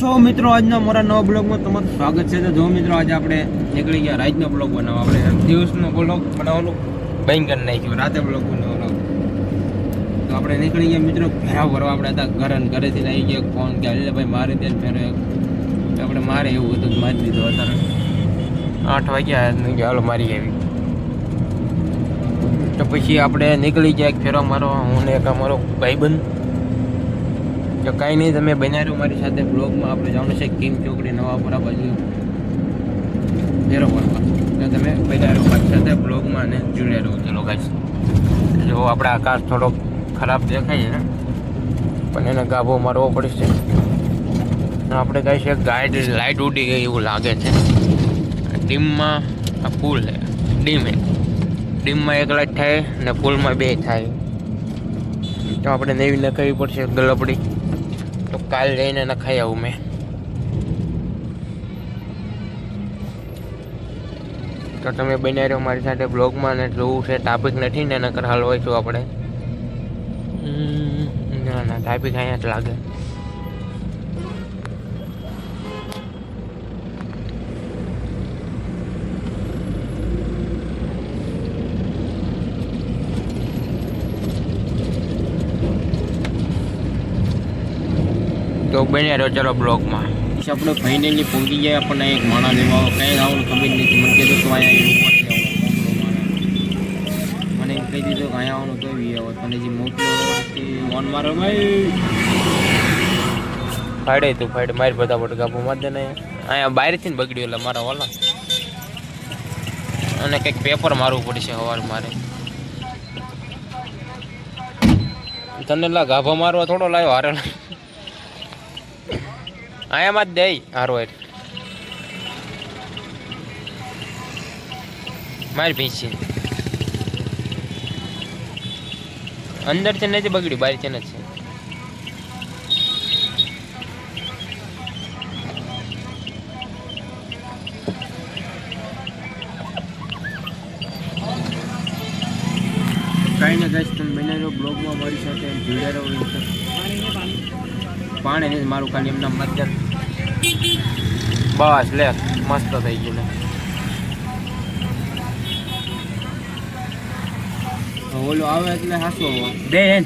છો મિત્રો, આજના મારા નવા બ્લોગમાં તમારું સ્વાગત છે. તો જો મિત્રો, આજે આપણે નીકળી ગયા રાતનો બ્લોગ બનાવવા. આપણે દિવસનો બ્લોગ બનાવવાનું બંધ કરી નાખ્યું. રાતે બ્લોગ બનાવવાનો. તો આપણે નીકળી ગયા મિત્રો ફેરા ભરવા. આપણે હતા ઘરે ઘરેથી લઈ ગયા. ફોન કે હાલે ભાઈ, મારે ત્યાં ફેરો તો આપણે મારે એવું હતું મારી દીધું અત્યારે આઠ વાગ્યા નહીં કે, હાલો મારી આવી. તો પછી આપણે નીકળી ગયા એક ફેરો મારો હું ને એક અમારો ભાઈબંધ. તો કાંઈ નહીં, તમે બનાવ્યું મારી સાથે બ્લોગમાં આપણે જવાનું છે કિંગ ચોકડી નવાપુરા બાજુ. ફેરો તો તમે બનાવ્યું મારી સાથે બ્લોગમાં અને જોડે રહો ચલો ગાઈશ જો આપણે આકાશ થોડો ખરાબ દેખાય છે, પણ એને ગાભો મારવો પડશે. આપણે કહીએ છીએ ગાઈડ લાઇટ ઉડી ગઈ એવું લાગે છે. ડીમમાં આ ફૂલ છે. ડીમ ડીમમાં એક લાઇટ થાય ને ફૂલમાં બે થાય. તો આપણે નવી નખાવી પડશે ગલપડી. કાલ જઈને નખાઈ આવું મેં. તો તમે બન્યા રહ્યો મારી સાથે બ્લોગમાં ને જોવું છે ટાપિક નથી ને નકર છું આપણે. ના ના ટાપિક અહીંયા જ લાગે. તો બન્યા રહ્યો ચલો પછી આપણે ફાઇનલી પહોંચી ગયા આપણને એક માણા લેવા કંઈ આવવાનું ખબર નથી મને કીધું તો અહીંયા મને એમ કહી દીધું કે અહીંયા આવવાનું તો બી આવો. તને જે મોકલો ઓન મારો ભાઈ. ફાડે તું ફાડે મારી બધા બટકા માર ને. અહીંયા બહારથી ને બગડ્યું એટલે મારા ઓલા. અને કંઈક પેપર મારવું પડશે સવારે મારે. તને લા ગાભો મારવા થોડો લાવ્યો હારે આયામાં જ દે હારો એ મારી ભીંસી અંદર છે નથી બગડ્યું બહાર છે ને છે કાંઈ ને કાંઈ તમે બનાવ્યો બ્લોગમાં મળી શકે જોડ્યા રહો પાણી મારું ખાલી એમના મતદાન બસ લે મસ્ત થઈ ગયું ને ઓલો આવે એટલે હાસો બે એન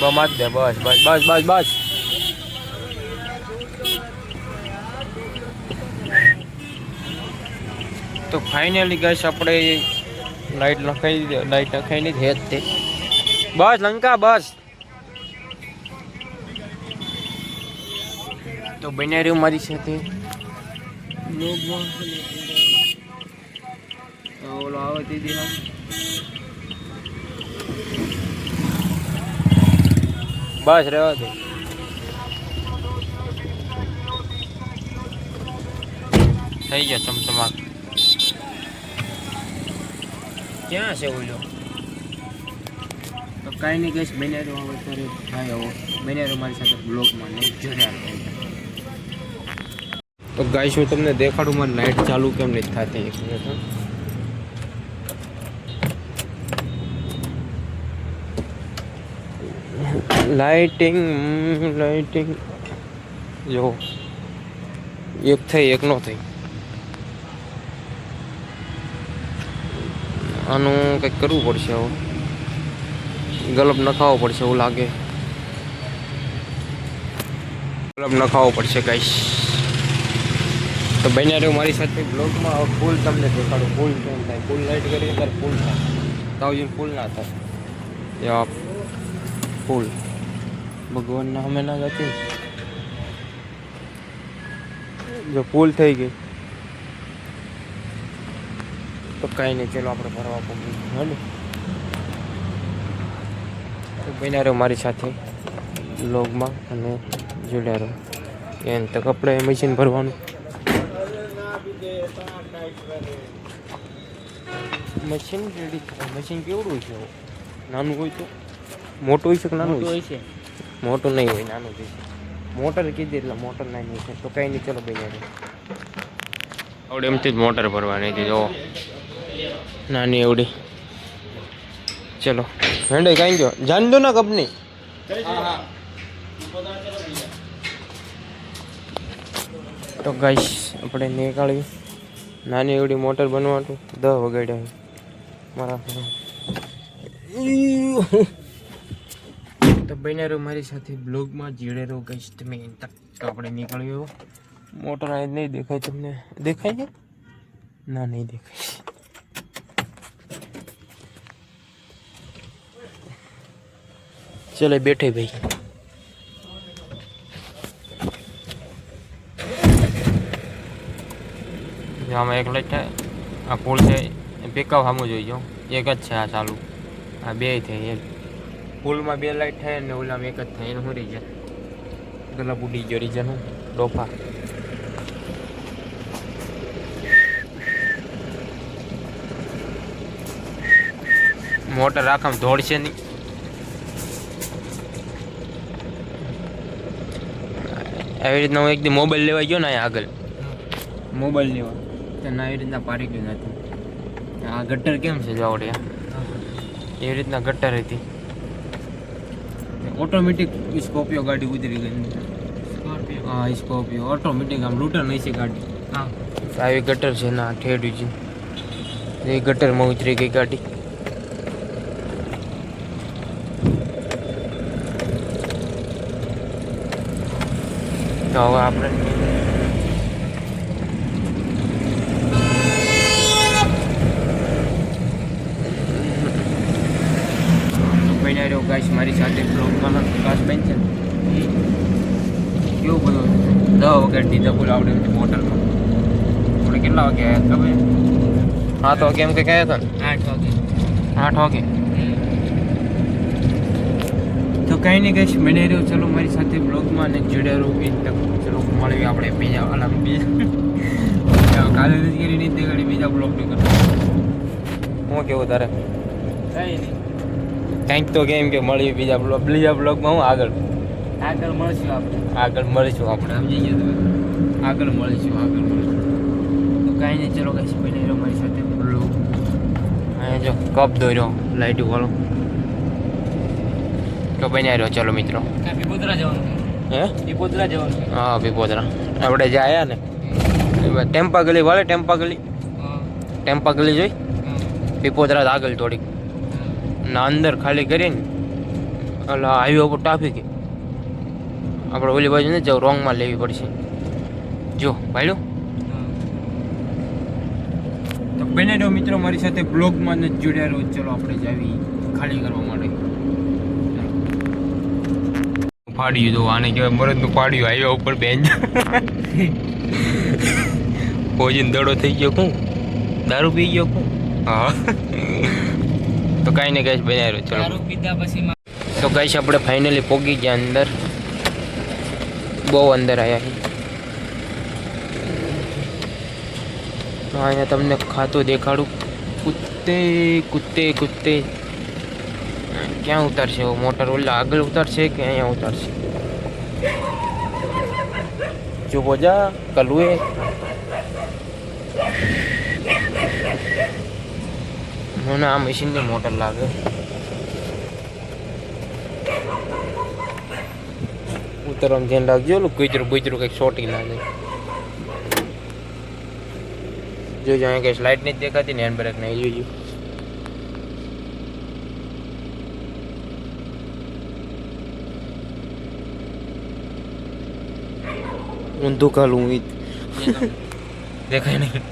બમાત દે બસ બસ બસ બસ બસ તો ફાઇનલી ગેસ આપણે લાઈટ નખાઈ લાઈટ નખાઈ નહીં જ તે બસ લંકા બસ. તો બને રહ્યું મારી સાથે. ઓલો આવે તે દી બસ રહેવા દે. થઈ ગયા ચમચમાક ક્યાં છે ઓલો? તો કાંઈ નહીં કહીશ બન્યા રહ્યો અત્યારે થાય આવો. બન્યા રહ્યો મારી સાથે બ્લોગમાં નહીં જોડ્યા તો ગાઈશ હું તમને દેખાડું, મારી લાઇટ ચાલુ કેમ નથી થતી? એક મિનિટ લાઇટિંગ લાઇટિંગ જો, એક થઈ, એક નો થઈ. આનું કંઈક કરવું પડશે હવે ગલબ નખાવો પડશે એવું લાગે. ગલબ નખાવો પડશે કઈશ તો બન્યા રહ્યું મારી સાથે બ્લોગમાં ફૂલ તમને દેખાડું. ફૂલ કેમ થાય? ફૂલ લાઇટ કરીએ ત્યારે ફૂલ થાય. તાવજી ફૂલ ના થાય. ફૂલ ભગવાનના અમે ના જતી જો ફૂલ થઈ ગઈ. તો કાંઈ નહીં, ચલો આપણે ભરવા પડીએ હે તો બન્યા રહ્યો મારી સાથે બ્લોગમાં અને જોડ્યા રહો. એમ તો કપડે મશીન ભરવાનું. મશીન રેડી મશીન કેવડું છે? નાનું હોય તો? મોટું હોય છે કે નાનું હોય છે? મોટું નહીં હોય નાનું જ હોય છે. મોટર કીધી એટલે મોટર નાની છે. તો કંઈ નહીં ચલો ભાઈ યાર આવડે એમથી જ મોટર ભરવાની હતી જો. નાની એવડી ચલો. હેન્ડે કાંઈ ગયો. જાન દો ના કંપની. તો ગાઈશ આપણે નીકાળ્યું. નાની એવડી મોટર બનવાનું દહ વગાડ્યા મારા તો બન્યા રહો મારી સાથે બ્લોગમાં જીડે રહો ગાઈસ તમે. તો આપણે નીકળ્યો. મોટર આ નહીં દેખાય તમને. દેખાય છે? ના, નહીં દેખાય. ચલો બેઠે ભાઈ જો આમાં એક લાઈટ થાય આ પુલ છે પિકઅપ સામું જોઈ જાઉં એક જ છે આ ચાલુ આ બે થાય એક પુલમાં બે લાઈટ થાય અને ઓલામાં એક જ થાય એનું શું રીઝન ગલા ઉડી ગયો રીઝન હું ડોફા મોટર આખામ દોડશે નહીં આવી રીતના હું એકદી મોબાઈલ લેવા ગયો ને અહીંયા આગળ. મોબાઈલ લેવા? તો આવી રીતના પારી ગયું નથી આ ગટર કેમ છે જાવડિયા એવી રીતના ગટર હતી. ઓટોમેટિક સ્કોપિયો ગાડી ઉતરી ગઈ. હા સ્કોર્પિયો. ઓટોમેટિક આમ લૂટર નહીં છે ગાડી. હા. આવી ગટર છે ના ઠેડ્યું છે. એ ગટરમાં ઉતરી ગઈ ગાડી. તો હવે આપણે બન્યા રહ્યો ગાઈસ મારી સાથે બ્લોગમાં વિકાસ બેન છે કેવું બધું દસ વગર દીધા બોલ આવડે મોટરમાં આપણે કેટલા વાગે આવ્યા ખબર હા તો કેમ કે કયા હતા ને આઠ વાગે આઠ વાગે તો કાંઈ નહીં કહીશ મને રહ્યો. ચલો મારી સાથે બ્લોગમાં અને જોડે રહું એ તક. ચલો મળીએ આપણે બીજા અલગ બીજા. કાલે કરી નહીં તે ઘડી બીજા બ્લોગ નહીં કરતો હું કેવું તારે? કંઈ નહીં. કંઈક તો કેમ કે મળીએ બીજા બ્લોગ બીજા બ્લોગમાં હું આગળ. આગળ મળશું આપણે. આગળ મળીશું આપણે. સમજી ગયા તમે? આગળ મળીશું આગળ મળીશું. તો કાંઈ નહીં ચલો કહીશ મને રહ્યો મારી સાથે બ્લોગ અહીંયા જો કપ દોર્યો લાઈટ વાળો તો બન્યા રહ્યો ચલો મિત્રો. હે? હા વિપોદરા આપણે જે આવ્યા ને ટેમ્પા ગલી વાળે ટેમ્પા ગલી ટેમ્પા ગલી જોઈ પીપોદરા આગળ થોડીક. ના અંદર ખાલી કરીને એટલે હાઈવે ઉપર ટ્રાફિક આપણે ઓલી બાજુ ને જવું રોંગમાં લેવી પડશે. જો ભાઈડો તો બને મિત્રો મારી સાથે બ્લોગમાં જ જોડ્યા રહો. ચલો આપણે જાવી ખાલી કરવા માટે. ફાડ્યું તો આને કહેવાય મરદનું પાડ્યું આવ્યા ઉપર બેન. ભોજન દડો થઈ ગયો કું દારૂ પી ગયો કું હા. તો કાંઈ ને ગાઈશ બનાવી ચલો. દારૂ પીધા પછી તો ગાઈશ આપણે ફાઇનલી પોગી ગયા અંદર. બહુ અંદર આવ્યા તો અહીંયા તમને ખાતું દેખાડું. કુત્તે કુત્તે કુત્તે ક્યાં ઉતારશે? એવો મોટર ઓલા આગળ ઉતારશે કે અહીંયા ઉતારશે? જો બોજા, કલુએ. મને આ મશીનની મોટર લાગે. ઉતરવાનું ધ્યાન રાખજો, ઓલું કુતરું કુતરું કંઈક સોટી ના જાય જોજો અહીંયા કઈ લાઇટ નથી દેખાતી ને હેન્ડ બ્રેક નહીં જોજો. ઊંધું ખાલું ઈ દેખાય નહીં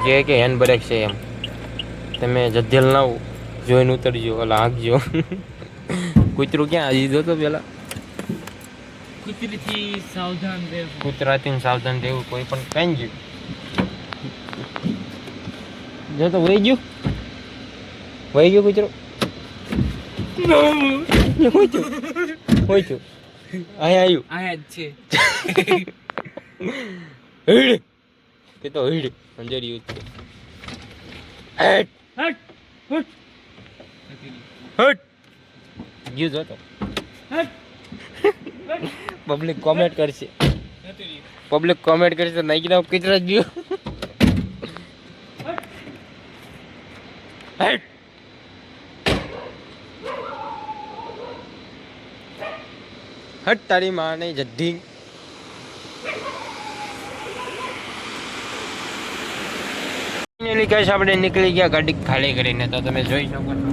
કે કે હેન્ડ બ્રેક છે એમ તમે જદ્દેલ ના જોઈને ઉતરજો ઓલા હાંકજો કૂતરું ક્યાં હજી જોતો પેલા કૂતરીથી સાવધાન રહેવું કૂતરાથી સાવધાન રહેવું કોઈ પણ કઈ જ જો તો વહી ગયું વહી ગયું કૂતરું હોય છું હોય છું અહીંયા આવ્યું અહીંયા જ છે. હીડ. તે તો હીડ. અંજરિયું છે હેટ. હટ. હટ. ગયું જોતો પબ્લિક કોમેન્ટ કરશે. પબ્લિક કોમેન્ટ કરશે નહીં કીધા કચરા જ ગયો. હટ તારી માની જડ્ઢી ફાઇનલી આપણે નીકળી ગયા ગાડી ખાલી કરીને. તો તમે જોઈ શકો છો.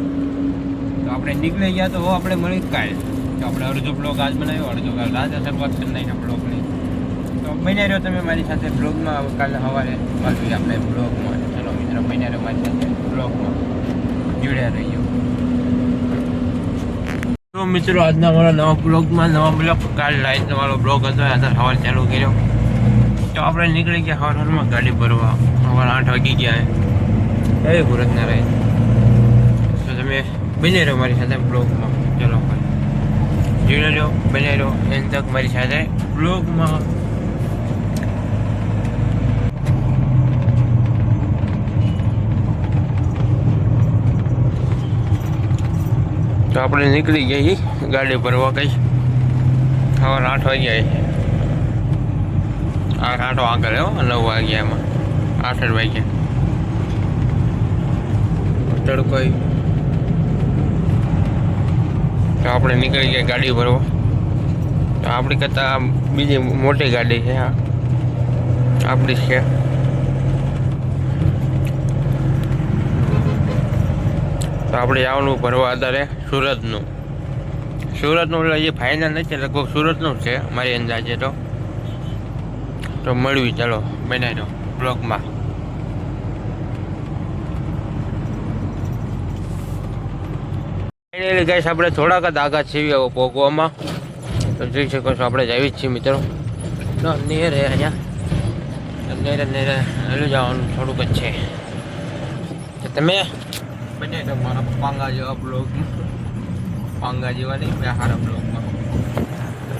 તો આપણે નીકળી ગયા તો આપણે મળી કાલ. તો આપણે અડધો બ્લોગ આજ બનાવ્યો, અડધો કાલ રાતે શરૂઆત કરી નાખી બ્લોગની તો મહિને રહ્યો તમે મારી સાથે બ્લોગમાં કાલે સવારે. મળવી આપણે બ્લોગમાં ચલો મિત્રો, મહિને રહ્યો મારી સાથે બ્લોગમાં જોડ્યા રહીયો મિત્રો, આજના મારા નવા બ્લોગમાં નવા બ્લોગ કાલ લાઈટ મારો બ્લોગ હતો. આજે સવાર ચાલુ કર્યો. તો આપણે નીકળી ગયા સવાર સવારમાં ગાડી ભરવા. સવાર આઠ વાગી ગયા એ ના રહે તો તમે બને રહ્યો મારી સાથે બ્લોગમાં. ચલો જોઈ રહ્યો બને રહ્યો એન તક મારી સાથે બ્લોગમાં. તો આપણે નીકળી જઈએ ગાડી ભરવા કઈ સવાર આઠ વાગ્યા આઠ, આઠો આગળ હો, નવ વાગ્યા એમાં. આઠ જ વાગ્યા. તડકો. તો આપણે નીકળી ગયા ગાડી ભરવા તો આપણી કરતાં બીજી મોટી ગાડી છે આ આપણી છે. તો આપણે જવાનું ભરવા અત્યારે સુરતનું. સુરતનું એટલે એ ફાઇનલ નથી, લગભગ સુરતનું છે મારી અંદાજે તો. તો મળવી ચાલો, બનાવી દો બ્લોગમાં. ફાઇનલી ગાઈસ આપણે થોડાક જ આગા છીએ ભોગવામાં. તો જોઈ શકો છો, આપણે જ જ છીએ મિત્રો. નેરે અહીંયા. નેરે નેરે હેલું જવાનું થોડુંક જ છે. તમે? બને તો મારા પાંગા જેવા બ્લોગ પાંગા જેવા નહીં બે સારા બ્લોગમાં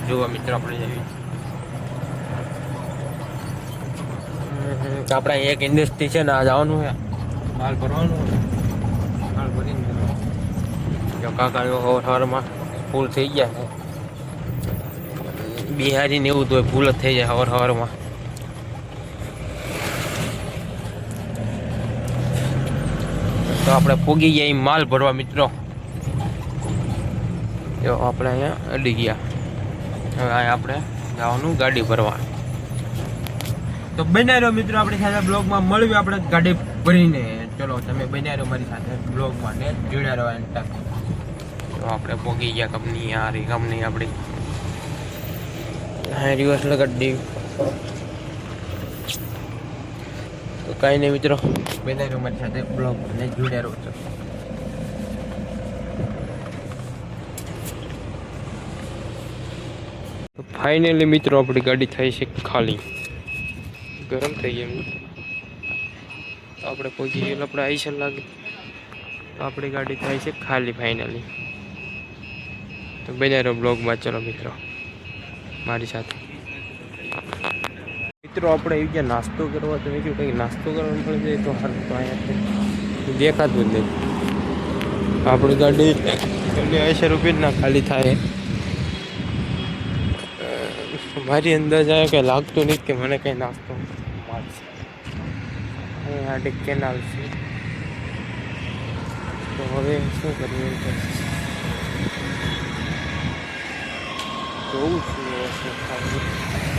જોવા મિત્ર આપણે જઈએ આપણે એક ઇન્ડસ્ટ્રી છે ને આ જવાનું છે માલ ભરવાનું. માલ ભરીને કાકા હવારમાં ફૂલ થઈ ગયા છે બિહારી ને એવું તો ફૂલ જ થઈ જાય હવાર હવારમાં તો આપણે પોગી ગયા ઈ માલ ભરવા મિત્રો. તો આપણે અહીંયા અડી ગયા. હવે અહીંયા આપણે જવાનું ગાડી ભરવા તો બન્યા રહ્યો મિત્રો આપણી સાથે બ્લોગમાં મળ્યું આપણે ગાડી ભરીને. ચલો તમે બન્યા રહ્યો મારી સાથે બ્લોગમાં ને જોડ્યા રહ્યો એન્ડ તક તો આપણે પોગી ગયા કંપની આ રહી કંપની આપણી. હા રિવર્સ લગાડી તો કાંઈ નહીં મિત્રો. બધા રહ્યો સાથે બ્લોગ અને જોડ્યા રહો છો. ફાઇનલી મિત્રો આપણી ગાડી થઈ છે ખાલી. ગરમ થઈ ગઈ આપણે પહોંચી ગયેલું આપણે આઈસર લાગે. તો આપણી ગાડી થાય છે ખાલી ફાઇનલી તો બજારો બ્લોગમાં ચલો મિત્રો મારી સાથે. મિત્રો, આપણે એવી ગયા નાસ્તો કરવા, તો મેં કીધું કંઈક નાસ્તો કરવાનું મળી જાય તો હાલ તો અહીંયા દેખાતું જ નહીં. આપણી ગાડી ગાડી આઈસર રૂપિયા ખાલી થાય. મારી અંદાજ આવે કે લાગતું નહીં કે મને કંઈ નાસ્તો મળશે. અહીંયા આડી કેનાલ છે. તો હવે શું કરીએ? જોઉં છું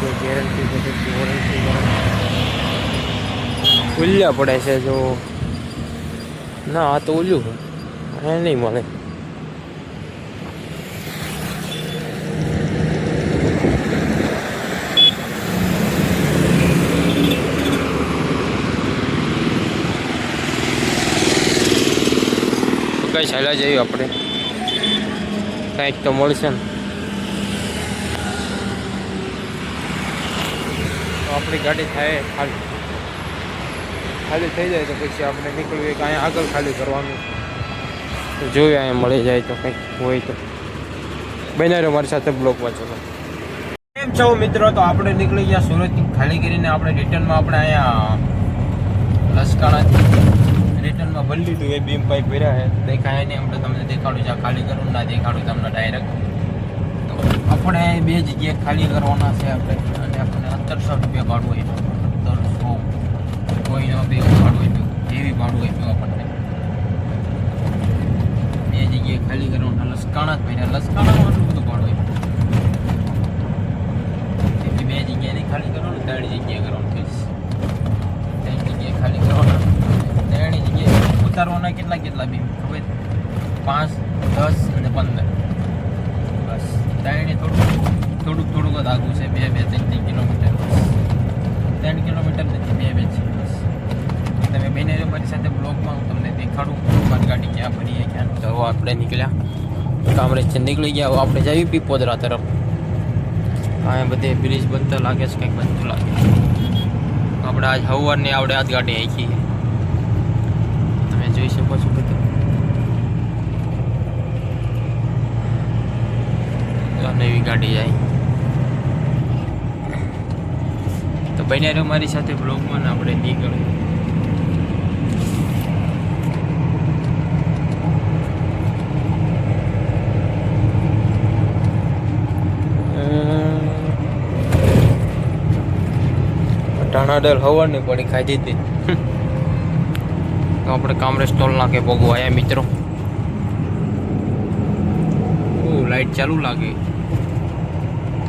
જો ગેરંટી ઉલ્યા પડે છે જો. ના, આ તો ઉલ્યું એ નહીં મળે. કઈ ચાલ્યા જઈએ આપણે. કાંઈક તો મળશે ને તો આપણી ગાડી થાય ખાલી. ખાલી થઈ જાય તો પછી આપણે નીકળીએ કે અહીંયા આગળ ખાલી કરવાનું. તો જોઈએ, અહીંયા મળી જાય તો કંઈક હોય તો. બન્યા રહ્યો મારી સાથે બ્લોક ચલો કેમ છો મિત્રો? તો આપણે નીકળી ગયા સુરતથી ખાલી કરીને આપણે રિટર્નમાં આપણે અહીંયા લસકાણા રિટર્નમાં ભરી લીધું એ બીમ પાઇપ ભર્યા છે. દેખાય નહીં, આપણે તમને દેખાડું છે. ખાલી કરવું ના દેખાડું તમને ડાયરેક્ટ તો આપણે બે જગ્યાએ ખાલી કરવાના છે આપણે. સત્તરસો રૂપિયા ભાડું આપ્યું. સત્તરસો કોઈનો બે ભાડું આપ્યું. એવી ભાડું આપ્યું આપણને. બે જગ્યાએ ખાલી કરવાનું. લસકાણા જ પડ્યા લસકાણામાં શું બધું ભાડું આપ્યું. એટલે બે જગ્યાએ ખાલી કરવાનું, ત્રણ જગ્યાએ કરવાનું કહીશ ત્રણ જગ્યાએ ખાલી કરવાના. ત્રણ જગ્યાએ ઉતારવાના કેટલા કેટલા બી? ખબર પાંચ, દસ અને પંદર. બસ. ત્રણે થોડું થોડુંક થોડુંક જ આગું છે, બે બે, ત્રણ ત્રણ કિલોમીટર. ત્રણ કિલોમીટર નથી, બે બે છે, બસ. તમે બેને રહ્યો મારી સાથે બ્લોગમાં હું તમને દેખાડું મારી ગાડી ક્યાં ફરીએ ક્યાં તો આપણે નીકળ્યા. કામરેજથી નીકળી ગયા. આપણે જઈએ પીપોદરા તરફ. હા બધે બ્રિજ બનતા લાગે છે, કંઈક બનતું લાગે આપણે આજ હવારની આવડે આજ ગાડી આખી. તમે જોઈ શકો છો બધું. નવી ગાડી જાય તો બન્યા રહ્યો મારી સાથે બ્લોગમાં ને આપણે નીકળ્યું ટાણાડલ હવાની પડી ખાધી હતી. તો આપણે કામરેજ ટોલ નાખે ભોગવાયા મિત્રો. ઓ લાઈટ ચાલુ લાગે.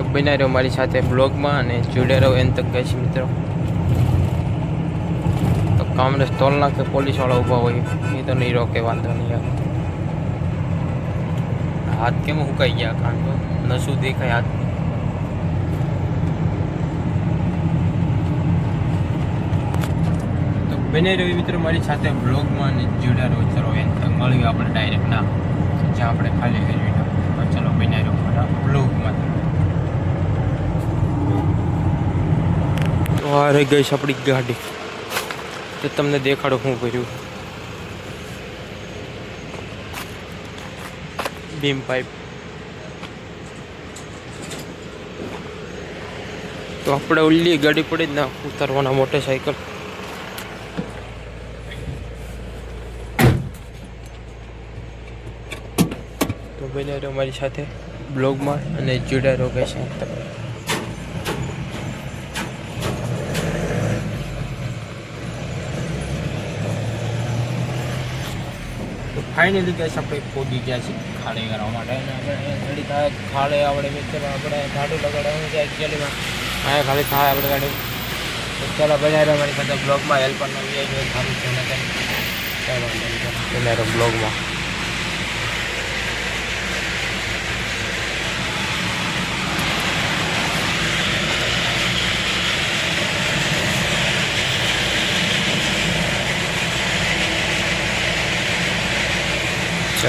તો રહ્યો મારી સાથે બ્લોગમાં અને જોડે રહો એમ તક કહે છે મિત્રો. તો કામરેજ ટોલ નાખે, પોલીસવાળા ઊભા હોય. એ તો નહીં રોકે, વાંધો નહીં આવે. હાથ કેમ હુકાઈ ગયા કારણ તો? નશું દેખાય હાથ. તો બને રવિ મિત્રો મારી સાથે બ્લોગમાં અને જોડે રહો, ચલો એમ તો મળ્યું આપણે ડાયરેક્ટ ના. જ્યાં આપણે ખાલી તો ચલો બને રહ્યો બ્લોગમાં તો આ ગઈ છે આપણી ગાડી. તો તમને દેખાડો શું કર્યું બીમ પાઇપ. તો આપણે ઉલ્લી ગાડી પડી જ ના ઉતારવાના મોટરસાઇકલ. તો બને અમારી મારી સાથે બ્લોગમાં અને જોડ્યા રહો છે તમે ફાઇનલી ગેસ આપણે પહોંચી ગયા છીએ ખાડે કરવા માટે. અને આપણે ખાડે આપણે મિત્ર આપણે ઝાડુ લગાડવાનું છે એકચ્યુઅલીમાં અહીંયા ખાલી થાય આપણે ગાડી ચાલો બનાવી રહ્યો મારી સાથે બ્લોગમાં હેલ્પ પણ નવી આવી સારું છે ને ચાલો બ્લોગમાં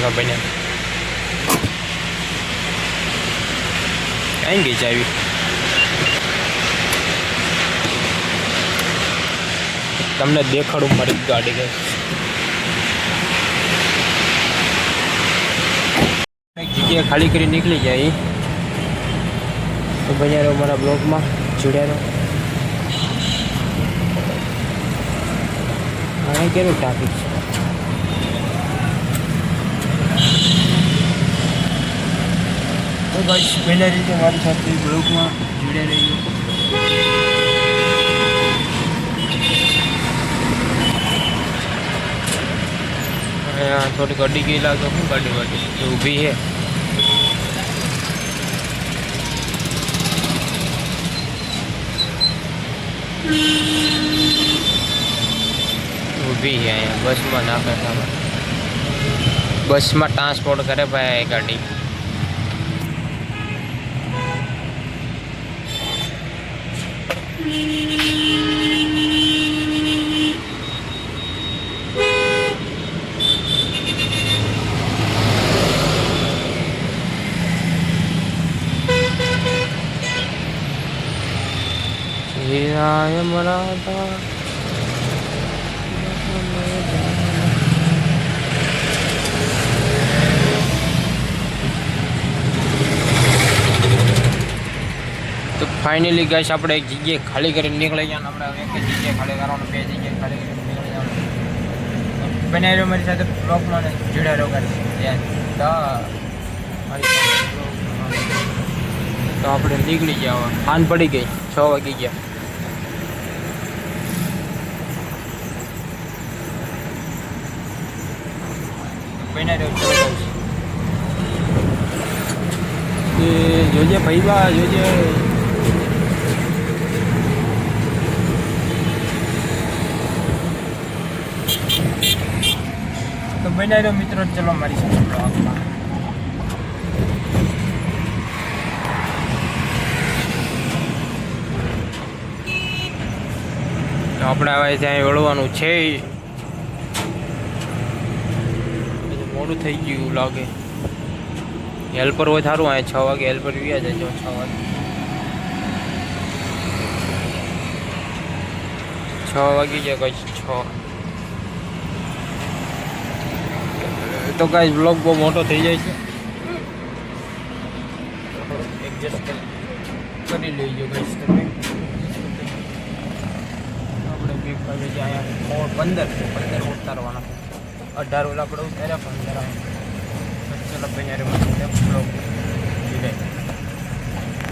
ચલો બન્યા. ક્યાં ગઈ ચાવી તમને દેખાડું મારી ગાડી ગઈ એક જગ્યાએ ખાલી કરી નીકળી જાય તો રહો મારા બ્લોગમાં. જોડ્યા રહો. અહીં કેવું ટ્રાફિક છે? તો બસ પહેલા રીતે મારી સાથે બ્લોગમાં જોડ્યા રહીએ અહીંયા થોડી ગાડી ગઈ લાગે શું ગાડી ગાડી ઊભી છે ઊભી છે અહીંયા બસમાં નાખે સામે બસમાં ટ્રાન્સપોર્ટ કરે ભાઈ આ ગાડી હીરાય મરાઠા તો ફાઇનલી ગાઈસ આપણે એક જગ્યાએ ખાલી કરીને નીકળી ગયા આપણે એક જગ્યાએ ખાલી કરવાનું, બે જગ્યાએ ખાલી કરીને નીકળી જવાનું બને રહ્યો મારી સાથે બ્લોકમાં જોડા જોડ્યા રહ્યો ગાડી ત્યાં તો આપણે નીકળી ગયા હવે. ખાન પડી ગઈ, છ વાગી ગયા. બનાવી રહ્યો. એ જોજે ભાઈ બા જોજે. બન્યા મિત્રો, ચલો મારી સાથે બ્લોગમાં આપણે હવે ત્યાં વળવાનું છે મોડું થઈ ગયું લાગે. હેલ્પર હોય સારું, અહીંયા છ વાગે હેલ્પર વ્યા જજો છ વાગે. છ વાગી જાય કઈ છ. તો કાંઈ બ્લોગ બહુ મોટો થઈ જાય છે. એડજસ્ટ કરી લેજો ગાઈસ તમે. આપણે બી હવે જાય પંદર પંદર ઉતારવાના અઢાર ઓલા આપણે ઉતાર્યા, પંદર આવે. ચલો ભાઈ યાર બ્લોગ